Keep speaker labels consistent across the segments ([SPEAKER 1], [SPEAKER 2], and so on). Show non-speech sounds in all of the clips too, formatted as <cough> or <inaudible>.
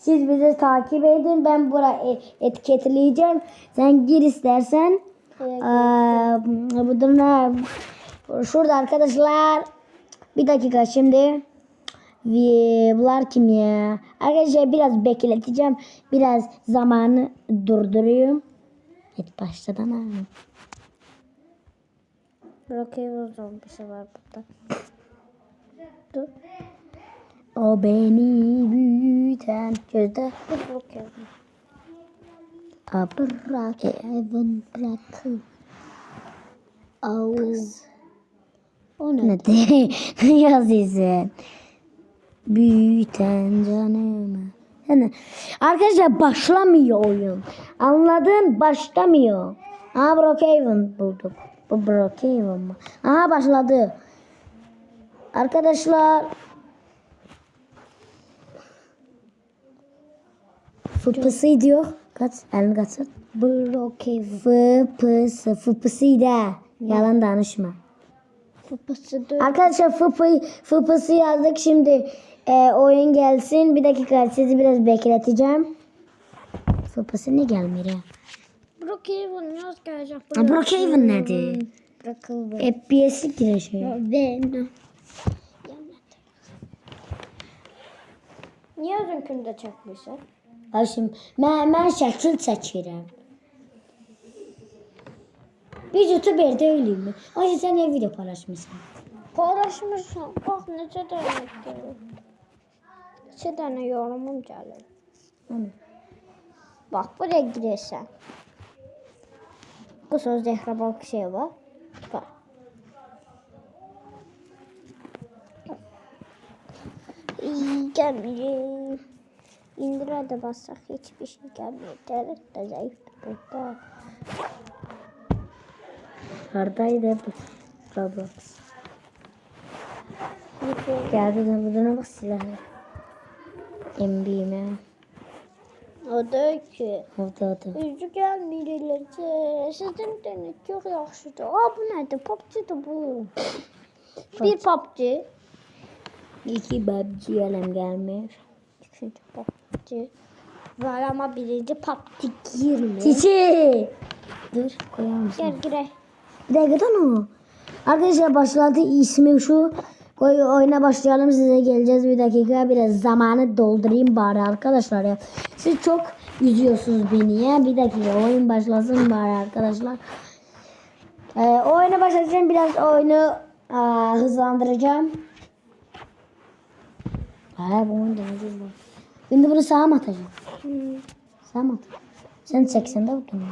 [SPEAKER 1] Siz bizi takip edin. Ben buraya etiketleyeceğim. Sen gir istersen.
[SPEAKER 2] Evet.
[SPEAKER 1] Aa, bu durumda şurada arkadaşlar bir dakika şimdi bunlar kim ya? Arkadaşlar biraz bekleteceğim. Biraz zamanı durduruyorum. Evet başladan ha.
[SPEAKER 2] Brookhaven zombisi var burada. Dur.
[SPEAKER 1] O beni büyüten gözde. A bırak evin bırakın. Au.
[SPEAKER 2] O ne?
[SPEAKER 1] Ne de <laughs> yazıyorsun? Büyüten canımı. Yani arkadaşlar başlamıyor oyun. Anladın? Başlamıyor. Aha Brookhaven bulduk. Bu Brookhaven mı? Aha başladı. Arkadaşlar Fıpısı diyor. Kaç? Elini kaçır.
[SPEAKER 2] Brookhaven.
[SPEAKER 1] Fıpısı. Fıpısıydı. Yalan danışma.
[SPEAKER 2] Fıpısı dur.
[SPEAKER 1] Arkadaşlar fıpı, fıpısı yazdık. Şimdi e, oyun gelsin. Bir dakika sizi biraz bekleteceğim. Fıpısı ne gelmiyor ya?
[SPEAKER 2] Brookhaven yaz gelecek.
[SPEAKER 1] Ha, Brookhaven nedir?
[SPEAKER 2] Brookhaven.
[SPEAKER 1] FPS'lik gibi şey.
[SPEAKER 2] Ben. Niye özünkünde çekmişsin?
[SPEAKER 1] Şimdi ben, ben şəkil çəkirəm. Bir youtuber deyilmi? Ay sen ne video paylaşmışsın?
[SPEAKER 2] Paylaşmışsın. Bak necə dənə gəlir. Neçə dənə yorumum gəlir.
[SPEAKER 1] Hani?
[SPEAKER 2] Bak buraya girersen. Bu söz zehrabal şey var. Bak. İyi. İndire de bassak hiçbir şey gelmiyor. Devlet de zayıf burada.
[SPEAKER 1] Haradaydı bu Roblox? Geldi de buduna bak silahı. Embime.
[SPEAKER 2] O da ki.
[SPEAKER 1] Orada orada.
[SPEAKER 2] Üzü gelmiyorlar. Sizin internet çok yaxşıdır. Aa bu nədir? PUBG-dir bu. Bir PUBG.
[SPEAKER 1] İki PUBG elem gelmiyor.
[SPEAKER 2] İkinci PUBG. Var ama birinci PUBG girmiyor.
[SPEAKER 1] Çiçi. Dur koyar mısın?
[SPEAKER 2] Gel girək.
[SPEAKER 1] Bir dakika o. Arkadaşlar başladı ismi şu. Koy oyuna başlayalım size geleceğiz bir dakika biraz zamanı doldurayım bari arkadaşlar ya. Siz çok üzüyorsunuz beni ya bir dakika oyun başlasın bari arkadaşlar. Ee, oyuna başlayacağım biraz oyunu aa, hızlandıracağım. Ha bu diyor bu? Şimdi bunu sağa mı atacağım?
[SPEAKER 2] Hmm.
[SPEAKER 1] Sağa mı atacağım? Sen 80'de vurdun mu?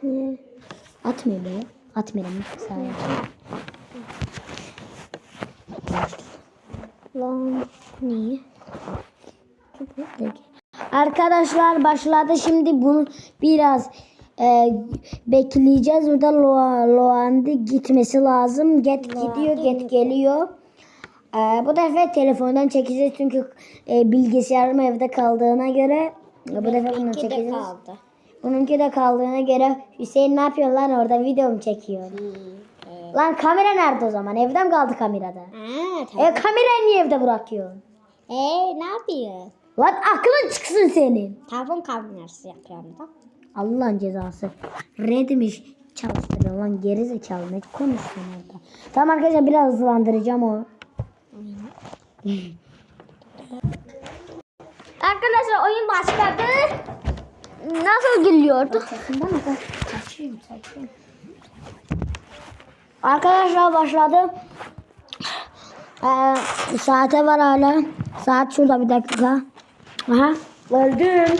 [SPEAKER 2] Hı.
[SPEAKER 1] Atmıyor be. Atmıyorum. Sağa atacağım.
[SPEAKER 2] Lan niye?
[SPEAKER 1] Arkadaşlar başladı şimdi bunu biraz e, bekleyeceğiz. Burada Loa, Loan'dı gitmesi lazım. Get gidiyor, get geliyor. E, bu defa telefondan çekeceğiz çünkü e, bilgisayarım evde kaldığına göre e, bu defa bunu çekeceğiz.
[SPEAKER 2] kaldı.
[SPEAKER 1] Bununki de kaldığına göre Hüseyin ne yapıyor lan orada video mu çekiyor?
[SPEAKER 2] Evet.
[SPEAKER 1] Lan kamera nerede o zaman? Evde mi kaldı kamerada?
[SPEAKER 2] Aa,
[SPEAKER 1] E
[SPEAKER 2] tamam.
[SPEAKER 1] kamerayı niye evde bırakıyorsun?
[SPEAKER 2] Ee, ne yapıyor?
[SPEAKER 1] Lan aklın çıksın senin.
[SPEAKER 2] Telefon kamerası yapıyorum da.
[SPEAKER 1] Allah'ın cezası. Redmiş çalıştırıyor lan geri zekalı ne konuşuyorsun orada. Tamam arkadaşlar biraz hızlandıracağım o.
[SPEAKER 2] Arkadaşlar oyun başladı. Nasıl gülüyordu?
[SPEAKER 1] Arkadaşlar başladı. Ee, saate var hala. Saat şurada bir dakika. Aha öldüm.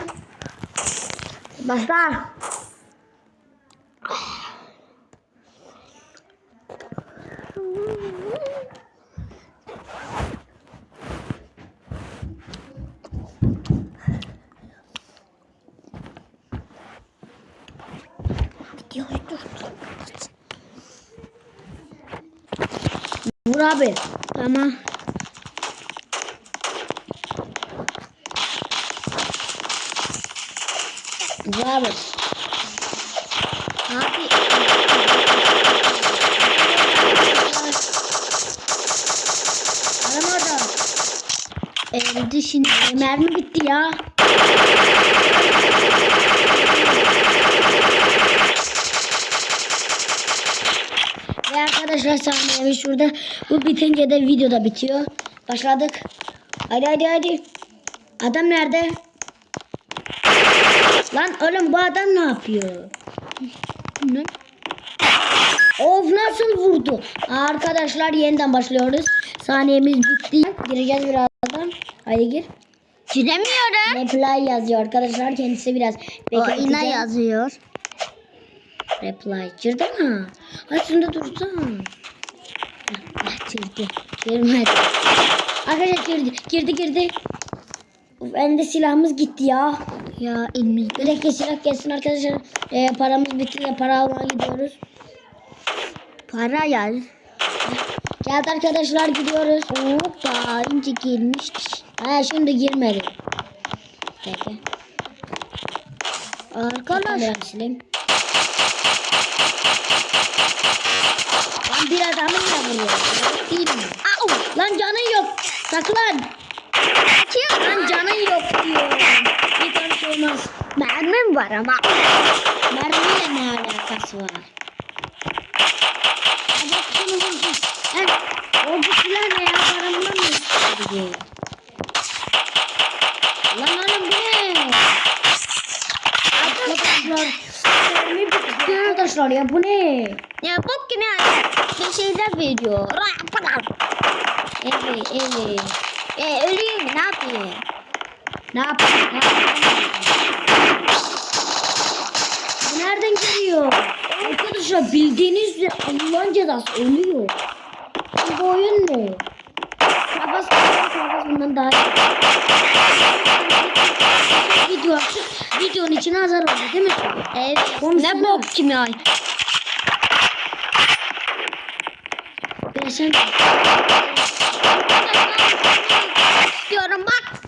[SPEAKER 1] Başla. Abi. Tamam. Abi.
[SPEAKER 2] Abi. Ee, Öldü şimdi.
[SPEAKER 1] Mermi bitti ya. Ve arkadaşlar saniyemiz şurada. Bu bitince de video da bitiyor. Başladık. Hadi hadi hadi. Adam nerede? Lan oğlum bu adam ne yapıyor?
[SPEAKER 2] Ne?
[SPEAKER 1] Of nasıl vurdu? Arkadaşlar yeniden başlıyoruz. Saniyemiz bitti. Gireceğiz birazdan. Hadi gir.
[SPEAKER 2] Giremiyorum.
[SPEAKER 1] Reply yazıyor arkadaşlar. Kendisi biraz
[SPEAKER 2] O ina
[SPEAKER 1] bekleteceğim.
[SPEAKER 2] yazıyor.
[SPEAKER 1] Reply. Girdin ha. Aslında dursana. Ah, girdi. Girmedi. Arkadaşlar girdi. Girdi girdi. Of, Elinde silahımız gitti ya.
[SPEAKER 2] Ya elimizde.
[SPEAKER 1] Bir dakika silah gelsin arkadaşlar. Ee, paramız ya para almaya gidiyoruz.
[SPEAKER 2] Para yaz.
[SPEAKER 1] Geldi arkadaşlar gidiyoruz.
[SPEAKER 2] Hoppa ince girmiş.
[SPEAKER 1] Ha şimdi girmedi. Peki.
[SPEAKER 2] Arkadaş.
[SPEAKER 1] Bir adamı da vuruyor. Değil mi?
[SPEAKER 2] Au.
[SPEAKER 1] Lan canın yok. Saklan. Lan canın yok diyor. Bir tane olmaz.
[SPEAKER 2] Mermim var ama.
[SPEAKER 1] Mermiyle ne alakası var? Hadi şunu vursun. He, o silah ne ya? Paramdan mı çıktı? Lan oğlum bu ne? Arkadaşlar. Arkadaşlar ya bu ne?
[SPEAKER 2] Ya bok gibi bir şeyler veriyor.
[SPEAKER 1] Evet evet.
[SPEAKER 2] E ölüyor mu ne yapayım?
[SPEAKER 1] Ne yapayım? Ne yapayım? Bu nereden geliyor? Arkadaşlar bildiğiniz üzere Allah'ın cezası ölüyor. Bu oyun ne? Kafası kafası bundan daha iyi. Video videonun içine azar oldu değil mi?
[SPEAKER 2] Evet. Ne bok kimya?
[SPEAKER 1] Ben sen
[SPEAKER 2] İstiyorum bak.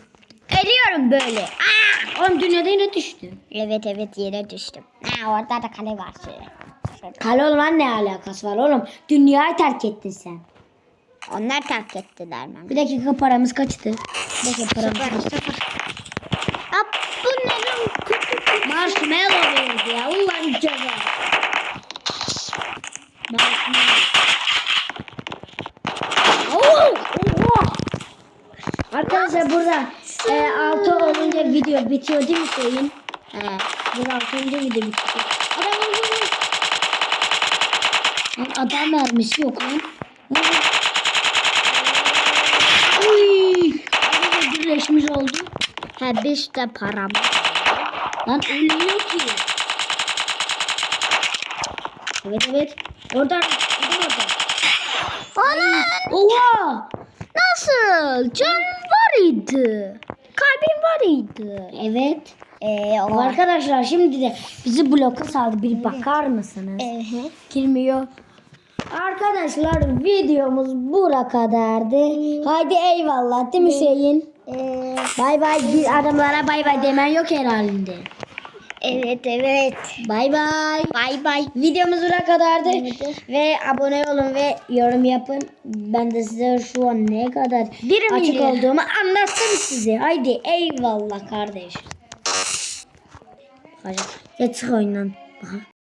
[SPEAKER 2] Ölüyorum böyle. Aa!
[SPEAKER 1] Oğlum dünyada yine düştü.
[SPEAKER 2] Evet evet yere düştüm. Ha, orada da kale var. Şöyle.
[SPEAKER 1] Kale olan ne alakası var oğlum? Dünyayı terk ettin sen.
[SPEAKER 2] Onlar terk ettiler beni.
[SPEAKER 1] Bir dakika paramız kaçtı? Bir dakika paramız
[SPEAKER 2] Sıfır sıfır. Ya bu ne lan?
[SPEAKER 1] Marshmallow verdi ya. Ulan ceza. Marshmallow. Oo, oha. Arkadaşlar burada e, 6 olunca video bitiyor değil mi Hüseyin?
[SPEAKER 2] He.
[SPEAKER 1] Burada 6 olunca video bitiyor. Adam. Lan adam mermisi yok lan. Uy. Birleşmiş oldu.
[SPEAKER 2] Ha biz de param.
[SPEAKER 1] Lan ölmüyor ki. Evet evet. Oradan. Oradan oradan. Oha.
[SPEAKER 2] Nasıl? Can var idi. Kalbim var idi.
[SPEAKER 1] Evet.
[SPEAKER 2] Ee, o
[SPEAKER 1] Arkadaşlar şimdi de bizi bloka saldı. Bir bakar mısınız?
[SPEAKER 2] Ehe.
[SPEAKER 1] Girmiyor. Arkadaşlar videomuz bura kadardı. Haydi eyvallah değil mi Hüseyin?
[SPEAKER 2] Ee,
[SPEAKER 1] Bay bay. Bir adamlara bay bay demen yok herhalde.
[SPEAKER 2] Evet evet.
[SPEAKER 1] Bay bay.
[SPEAKER 2] Bay bay.
[SPEAKER 1] Videomuz bura kadardı.
[SPEAKER 2] Evet.
[SPEAKER 1] Ve abone olun ve yorum yapın. Ben de size şu an ne kadar
[SPEAKER 2] Bir
[SPEAKER 1] açık
[SPEAKER 2] milyon.
[SPEAKER 1] olduğumu anlattım size. Haydi eyvallah kardeş. Hadi. Çık oyundan. Aha.